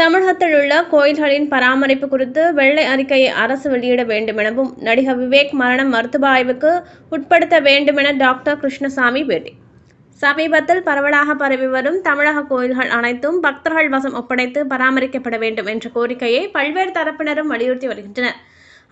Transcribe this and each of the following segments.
தமிழகத்தில் உள்ள கோயில்களின் பராமரிப்பு குறித்து வெள்ளை அறிக்கையை அரசு வெளியிட வேண்டுமெனவும் நடிகர் விவேக் மரணம் மருத்துவ ஆய்வுக்கு உட்படுத்த வேண்டுமென டாக்டர் கிருஷ்ணசாமி பேட்டி. சமீபத்தில் பரவலாக பரவி வரும் தமிழக கோயில்கள் அனைத்தும் பக்தர்கள் வசம் ஒப்படைத்து பராமரிக்கப்பட வேண்டும் என்ற கோரிக்கையை பல்வேறு தரப்பினரும் வலியுறுத்தி வருகின்றனர்.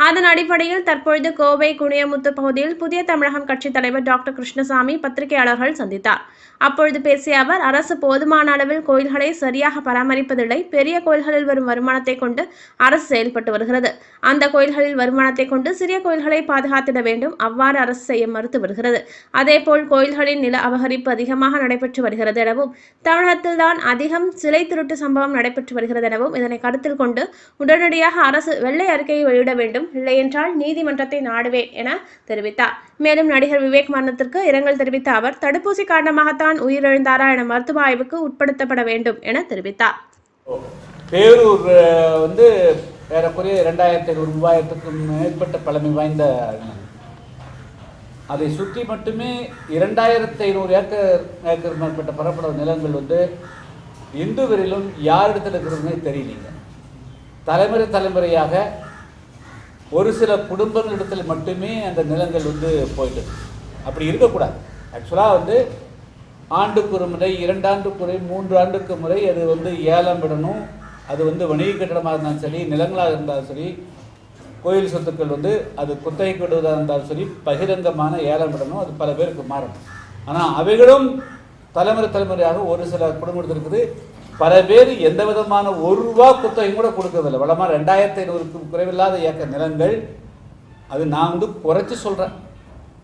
அதன் அடிப்படையில் தற்பொழுது கோவை குனியமுத்து பகுதியில் புதிய தமிழகம் கட்சித் தலைவர் டாக்டர் கிருஷ்ணசாமி பத்திரிகையாளர்கள் சந்தித்தார். அப்பொழுது பேசிய அவர் அரசு போதுமான அளவில் கோயில்களை சரியாக பராமரிப்பதில்லை. பெரிய கோயில்களில் வரும் வருமானத்தை கொண்டு அரசு செயல்பட்டு வருகிறது. அந்த கோயில்களில் வருமானத்தை கொண்டு சிறிய கோயில்களை பாதுகாத்திட வேண்டும். அவ்வாறு அரசு செய்ய மறுத்து வருகிறது. அதேபோல் கோயில்களின் நில அபகரிப்பு அதிகமாக நடைபெற்று வருகிறது எனவும் தமிழகத்தில்தான் அதிகம் சிலை திருட்டு சம்பவம் நடைபெற்று வருகிறது எனவும் இதனை கருத்தில் கொண்டு உடனடியாக அரசு வெள்ளை அறிக்கையை வெளியிட வேண்டும். இல்லையென்றால் நீதிமன்றத்தை நாடுவேன் என தெரிவித்தார். மேலும் நடிகர் விவேக் மரணத்திற்கு இரங்கல் தெரிவித்த அவர் தடுப்பூசி காரணமாகத்தான் உயிரிழந்தாரா என மருத்துவ ஆய்வுக்கு உட்படுத்தப்பட வேண்டும் என தெரிவித்தார். பேரூர் வந்து ஏறக்குறைய இரண்டாயிரத்தி ஐநூறு மூவாயிரத்துக்கும் மேற்பட்ட பழமை வாய்ந்த அதை சுற்றி மட்டுமே இரண்டாயிரத்தி ஐநூறு ஏக்கர் ஏக்கர் மேற்பட்ட பரப்பளவு நிலங்கள் வந்து இந்து வரையிலும் யாரிடத்தில் இருக்கிறதுனே தெரியலீங்க. தலைமுறை தலைமுறையாக ஒரு சில குடும்பங்களிடத்தில் மட்டுமே அந்த நிலங்கள் வந்து போயிட்டு. அப்படி இருக்கக்கூடாது. ஆக்சுவலாக வந்து ஆண்டுக்கு ஒரு முறை இரண்டாண்டுக்கு முறை மூன்று ஆண்டுக்கு முறை அது வந்து ஏலம் விடணும். அது வந்து வணிக கட்டடமாக இருந்தாலும் சரி நிலங்களாக இருந்தாலும் சரி கோயில் சொத்துக்கள் வந்து அது குத்தகைக்கு விடுவதாக இருந்தாலும் சரி பகிரங்கமான ஏலம் விடணும். அது பல பேருக்கு மாறணும். ஆனால் அவைகளும் தலைமுறை தலைமுறையாக ஒரு சில குடும்பத்தில் இருக்குது. பல பேர் எந்த விதமான ஒரு ரூபா குத்தகையும் கூட கொடுக்கறதில்லை. வளமாக ரெண்டாயிரத்தி ஐநூறுக்கும் குறைவில்லாத ஏக்கர் நிலங்கள் அது நான் வந்து குறைச்சி சொல்கிறேன்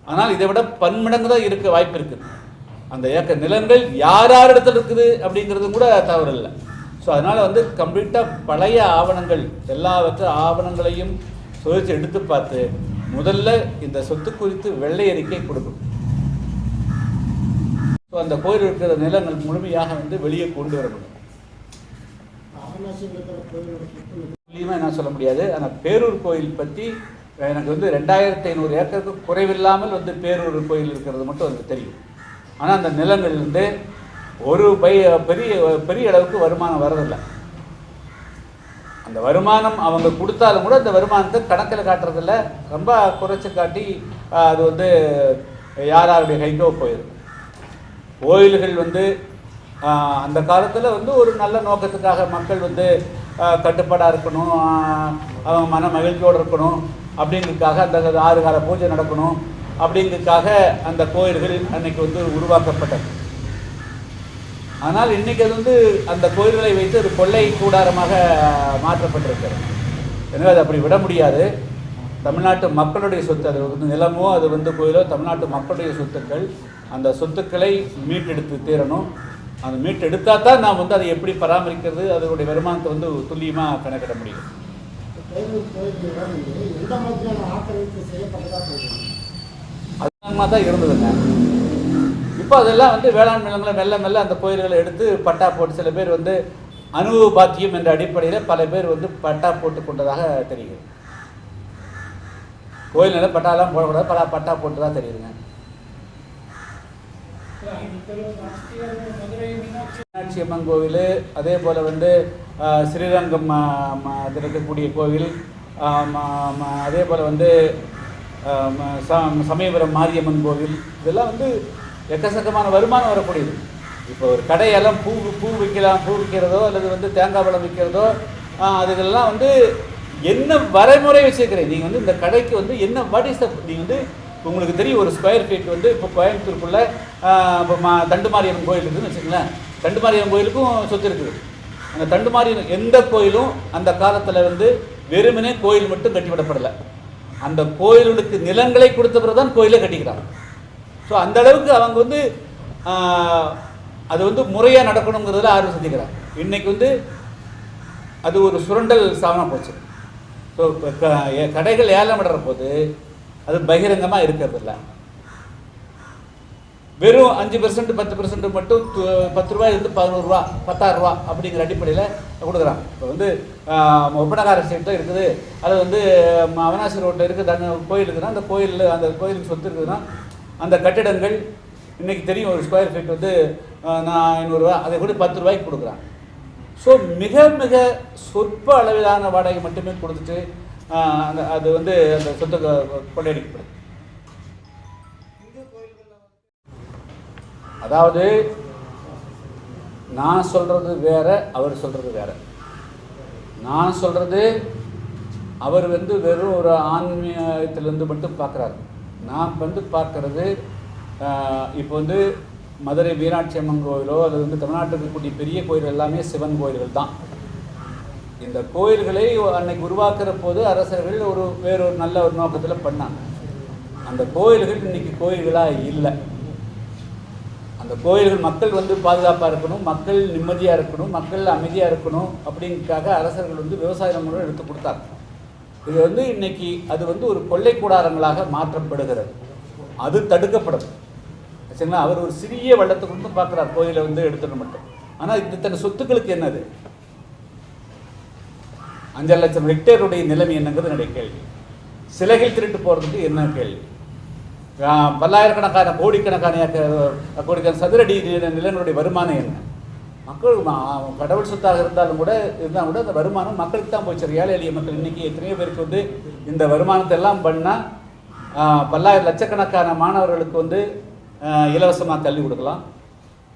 ஆனால் இதை விட பன்மடங்கு தான் இருக்க வாய்ப்பு இருக்குது அந்த ஏக்கர் நிலங்கள் யார் யார் இடத்துல இருக்குது அப்படிங்கிறது கூட தவறு இல்லை ஸோ அதனால் வந்து கம்ப்ளீட்டாக பழைய ஆவணங்கள் எல்லாவற்ற ஆவணங்களையும் சுழற்சி எடுத்து பார்த்து முதல்ல இந்த சொத்து குறித்து வெள்ளை அறிக்கை கொடுக்கும் ஸோ அந்த கோயில் இருக்கிற நிலங்கள் முழுமையாக வந்து வெளியே கொண்டு வரப்படும் துல்லியமாக என்ன சொல்ல முடியாது. ஆனால் பேரூர் கோயில் பற்றி எனக்கு வந்து ரெண்டாயிரத்தி ஐநூறு ஏக்கருக்கு குறைவில்லாமல் வந்து பேரூர் கோயில் இருக்கிறது மட்டும் எனக்கு தெரியும். ஆனால் அந்த நிலங்கள் வந்து ஒரு பை பெரிய பெரிய அளவுக்கு வருமானம் வரதில்லை அந்த வருமானம் அவங்க கொடுத்தாலும் கூட அந்த வருமானத்தை கணக்கில் காட்டுறதில்ல. ரொம்ப குறைச்சி காட்டி அது வந்து யார் யாருடைய கைக்கோ போயிடும். கோயில்கள் வந்து அந்த காலத்தில் வந்து ஒரு நல்ல நோக்கத்துக்காக மக்கள் வந்து கட்டுப்பாடாக இருக்கணும் அவங்க மன மகிழ்ச்சியோடு இருக்கணும் அப்படிங்கிறதுக்காக அந்த ஆறு கால பூஜை நடக்கணும் அப்படிங்கிறதுக்காக அந்த கோயில்கள் அன்னைக்கு வந்து உருவாக்கப்பட்டது. ஆனால் இன்னைக்கு அது வந்து அந்த கோயில்களை வைத்து ஒரு கொள்ளை கூடாரமாக மாற்றப்பட்டிருக்கிறது. எனவே அது அப்படி விட முடியாது. தமிழ்நாட்டு மக்களுடைய சொத்து அது வந்து நிலமோ அது வந்து கோயிலோ தமிழ்நாட்டு மக்களுடைய சொத்துக்கள் அந்த சொத்துக்களை மீட்டெடுத்து தீரணும். அந்த எடுத்தால் தான் நான் வந்து அதை எப்படி பராமரிக்கிறது அதனுடைய வருமானத்தை வந்து துல்லியமாக கணக்கிட முடியும். கோயில் அதிகமாக தான் இருந்ததுங்க. இப்போ அதெல்லாம் வந்து வேளாண் நிலங்களை மெல்ல மெல்ல அந்த கோயில்களை எடுத்து பட்டா போட்டு சில பேர் வந்து அனுபவ பாத்தியம் என்ற அடிப்படையில் பல பேர் வந்து பட்டா போட்டு கொண்டதாக தெரிகிறது. கோயில் நிலம் பட்டாலாம் போடக்கூடாது பல பட்டா போட்டு தான் தெரியுதுங்க. மீனாட்சி அம்மன் கோவில் அதே போல் வந்து ஸ்ரீரங்கம் இருக்கக்கூடிய கோவில் அதே போல் வந்து ச- சமயபுரம் மாரியம்மன் கோவில் இதெல்லாம் வந்து எக்கச்சக்கமான வருமானம் வரக்கூடியது. இப்போ ஒரு கடையெல்லாம் பூ பூ விற்கலாம் பூ விற்கிறதோ அல்லது வந்து தேங்காய் பழம் விற்கிறதோ ஆஹ், அதுக்கெல்லாம் வந்து என்ன வரைமுறை வச்சுருக்கிறேன் நீங்கள் வந்து இந்த கடைக்கு வந்து என்ன வாட் இஸ் நீங்கள் வந்து உங்களுக்கு தெரியும் ஒரு ஸ்கொயர் ஃபீட் வந்து இப்போ கோயம்புத்தூருக்குள்ளே இப்போ மா தண்டுமாரியம்மன் கோயில் இருக்குதுன்னு வச்சுங்களேன் தண்டுமாரியம்மன் கோயிலுக்கும் சொத்து இருக்குது. அந்த தண்டுமாரியம்மன் எந்த கோயிலும் அந்த காலத்தில் வந்து வெறுமனே கோயில் மட்டும் கட்டிவிடப்படலை. அந்த கோயிலுக்கு நிலங்களை கொடுத்த பிறகு தான் கோயிலை கட்டிக்கிறாங்க. ஸோ அந்த அளவுக்கு அவங்க வந்து அது வந்து முறையாக நடக்கணுங்கிறதுல ஆர்வம் செஞ்சுக்கிறாங்க. இன்னைக்கு வந்து அது ஒரு சுரண்டல் சாதனம் போச்சு. ஸோ கடைகள் ஏலம் விடுற போது அது பகிரங்கமாக இருக்கிறது இல்லை வெறும் அஞ்சு பெர்சன்ட் பத்து பெர்சன்ட் மட்டும் பத்து ரூபாய் இருந்து பதினோரு ரூபா பத்தாயிரம் ரூபா அப்படிங்கிற அடிப்படையில் கொடுக்குறாங்க. இப்போ வந்து ஒப்பனகார ஸ்ட்ரீட்டில் இருக்குது. அது வந்து ம, அவனாசி ரோட்டில் இருக்குது. அந்த கோயில் இருக்குதுன்னா அந்த கோயில் அந்த கோயிலுக்கு சொத்து இருக்குதுன்னா அந்த கட்டிடங்கள் இன்றைக்கி தெரியும் ஒரு ஸ்கொயர் ஃபீட் வந்து நான் ஐநூறுரூவா அதை கூட பத்து ரூபாய்க்கு கொடுக்குறாங்க. ஸோ மிக மிக சொற்ப அளவிலான வாடகை மட்டுமே கொடுத்துட்டு அந்த அது வந்து அந்த சொத்து கொள்ளையடிக்கப்படும். அதாவது நான் சொல்றது வேற அவர் சொல்றது வேற. நான் சொல்றது அவர் வந்து வெறும் ஒரு ஆன்மீகத்திலிருந்து மட்டும் பார்க்குறாரு. நான் வந்து பார்க்கறது இப்போ வந்து மதுரை மீனாட்சி அம்மன் கோயிலோ அது வந்து தமிழ்நாட்டில் இருக்கக்கூடிய பெரிய கோயில் எல்லாமே சிவன் கோயில்கள் தான். இந்த கோயில்களை அன்னைக்கு உருவாக்குற போது அரசர்கள் ஒரு வேறொரு நல்ல ஒரு நோக்கத்தில் பண்ணாங்க. அந்த கோயில்கள் இன்னைக்கு கோயில்களாக இல்லை. அந்த கோயில்கள் மக்கள் வந்து பாதுகாப்பாக இருக்கணும் மக்கள் நிம்மதியாக இருக்கணும் மக்கள் அமைதியாக இருக்கணும் அப்படிங்கிறதுக்காக அரசர்கள் வந்து விவசாய மூலம் எடுத்து கொடுத்தாங்க. இது வந்து இன்னைக்கு அது வந்து ஒரு கொள்ளை கூடாரங்களாக மாற்றப்படுகிறது. அது தடுக்கப்படும். சரிங்களா? அவர் ஒரு சிறிய வள்ளத்தை மட்டும் பார்க்குறார் கோயிலை வந்து எடுத்துட்டு மட்டும். ஆனால் இத்தனை சொத்துக்களுக்கு என்னது? அஞ்சரை லட்சம் ஹெக்டேருடைய நிலைமை என்னங்கிறது என்னுடைய கேள்வி. சிலைகள் திருட்டு போகிறதுக்கு என்ன கேள்வி? பல்லாயிரக்கணக்கான கோடிக்கணக்கான கோடிக்கான சதுரடி நிலங்களுடைய வருமானம் என்ன? மக்கள் கடவுள் சொத்தாக இருந்தாலும் கூட இருந்தால் கூட அந்த வருமானம் மக்களுக்கு தான் போச்சு. ஏழை எளிய மக்கள் இன்னைக்கு எத்தனையோ பேருக்கு வந்து இந்த வருமானத்தை எல்லாம் பண்ணால் பல்லாயிரம் லட்சக்கணக்கான மாணவர்களுக்கு வந்து இலவசமாக கல்வி கொடுக்கலாம்.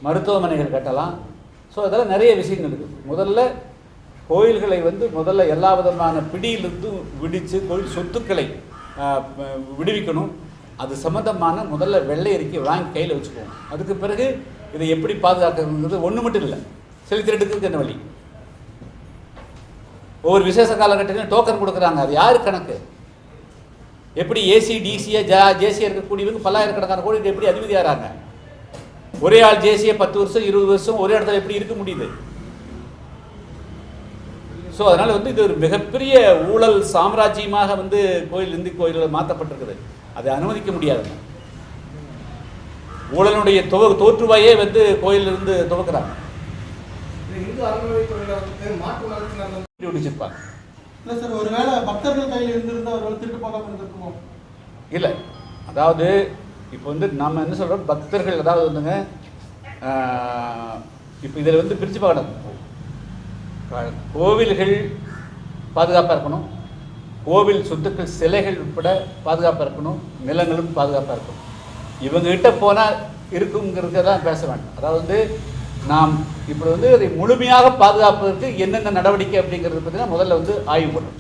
மருத்துவமனைகள் கட்டலாம். ஸோ அதெல்லாம் நிறைய விஷயங்கள் இருக்குது முதல்ல கோயில்களை வந்து முதல்ல எல்லா விதமான பிடியிலிருந்து விடித்து கோயில் சொத்துக்களை விடுவிக்கணும். அது சம்மந்தமான முதல்ல வெள்ளை அறிக்கை வாங்கி கையில் வச்சுக்குவோம். அதுக்கு பிறகு இதை எப்படி பாதுகாக்கிறதுங்கிறது ஒன்று மட்டும் இல்லை. செலுத்திட்டுக்கு என்ன வழி? ஒவ்வொரு விசேஷ காலகட்டத்திலும் டோக்கன் கொடுக்குறாங்க. அது யாரு கணக்கு? எப்படி ஏசி டிசியா ஜா ஜேசியாக இருக்கக்கூடியவங்க பல்லாயிரக்கணக்கான கோடிக்கு எப்படி அதிபதியாகிறாங்க? ஒரே ஆள் ஜேசியை பத்து வருஷம் இருபது வருஷம் ஒரே இடத்துல எப்படி இருக்க முடியுது? ஸோ அதனால் வந்து இது ஒரு மிகப்பெரிய ஊழல் சாம்ராஜ்யமாக வந்து கோயில் இந்து கோயில்கள் மாற்றப்பட்டிருக்குது. அதை அனுமதிக்க முடியாது. ஊழலுடைய துவ தோற்றுவாயே வந்து கோயிலிருந்து துவக்கிறாங்க. வச்சிருப்பாங்க இல்லை சார் ஒருவேளை பக்தர்கள் கையில் இருந்திருந்தா ஒரு திருட்டு இருந்திருக்குமோ? இல்லை. அதாவது இப்போ வந்து நம்ம என்ன சொல்கிறோம் பக்தர்கள் அதாவது வந்துங்க இப்போ இதில் வந்து பிரித்து பார்க்கணும். கோவில்கள் பாதுகாப்பாக இருக்கணும். கோவில் சொத்துக்கள் சிலைகள் உட்பட பாதுகாப்பாக இருக்கணும். நிலங்களும் பாதுகாப்பாக இருக்கணும். இவங்ககிட்ட போனால் இருக்குங்கிறத தான் பேச வேண்டாம். அதாவது வந்து நாம் இப்படி வந்து அதை முழுமையாக பாதுகாப்பதற்கு என்னென்ன நடவடிக்கை அப்படிங்கிறது பார்த்தீங்கன்னா முதல்ல வந்து ஆய்வு பண்ணணும்.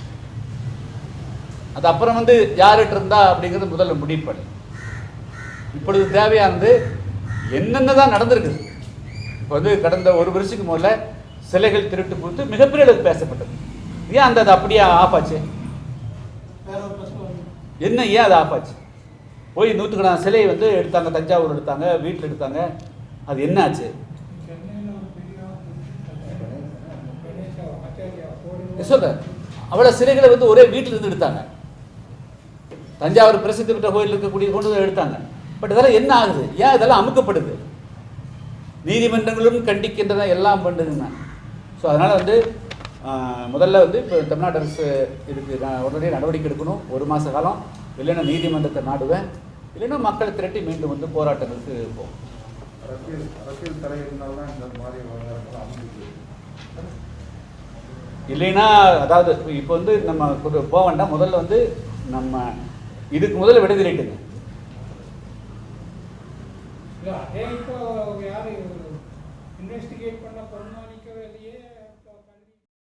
அது அப்புறம் வந்து யார்கிட்ட இருந்தா அப்படிங்கிறது முதல்ல முடிவு பண்ணு இப்பொழுது தேவையானது என்னென்ன தான் நடந்திருக்குது. இப்போ வந்து கடந்த ஒரு வருஷத்துக்கு முதல்ல சிலைகள் திருட்டு கொடுத்து மிகப்பெரிய அளவுக்கு பேசப்பட்டது. ஏன் அந்த அது அப்படியே ஆஃப் ஆச்சு? என்ன ஏன் அது ஆஃப் ஆச்சு? போய் நூற்றுக்கணக்கான சிலையை வந்து எடுத்தாங்க தஞ்சாவூர் எடுத்தாங்க வீட்டில் எடுத்தாங்க. அது என்ன ஆச்சு? சொல்கிறேன் அவ்வளோ சிலைகளை வந்து ஒரே வீட்டில் இருந்து எடுத்தாங்க. தஞ்சாவூர் பிரசித்தி பெற்ற கோயில் இருக்கக்கூடிய கொண்டு வந்து எடுத்தாங்க. பட் இதெல்லாம் என்ன ஆகுது? ஏன் இதெல்லாம் அமுக்கப்படுது? நீதிமன்றங்களும் கண்டிக்கின்றன எல்லாம் பண்ணுதுங்க. ஸோ அதனால் வந்து முதல்ல வந்து இப்போ தமிழ்நாடு அரசு இதுக்கு நான் உடனடியாக நடவடிக்கை எடுக்கணும். ஒரு மாத காலம். இல்லைன்னா நீதிமன்றத்தை நாடுவேன். இல்லைன்னா மக்களை திரட்டி மீண்டும் வந்து போராட்டங்களுக்கு அமைஞ்சிருக்கு இல்லைன்னா அதாவது இப்போ வந்து நம்ம போக வேண்டாம். முதல்ல வந்து நம்ம இதுக்கு முதல்ல விடுதலைட்டுங்க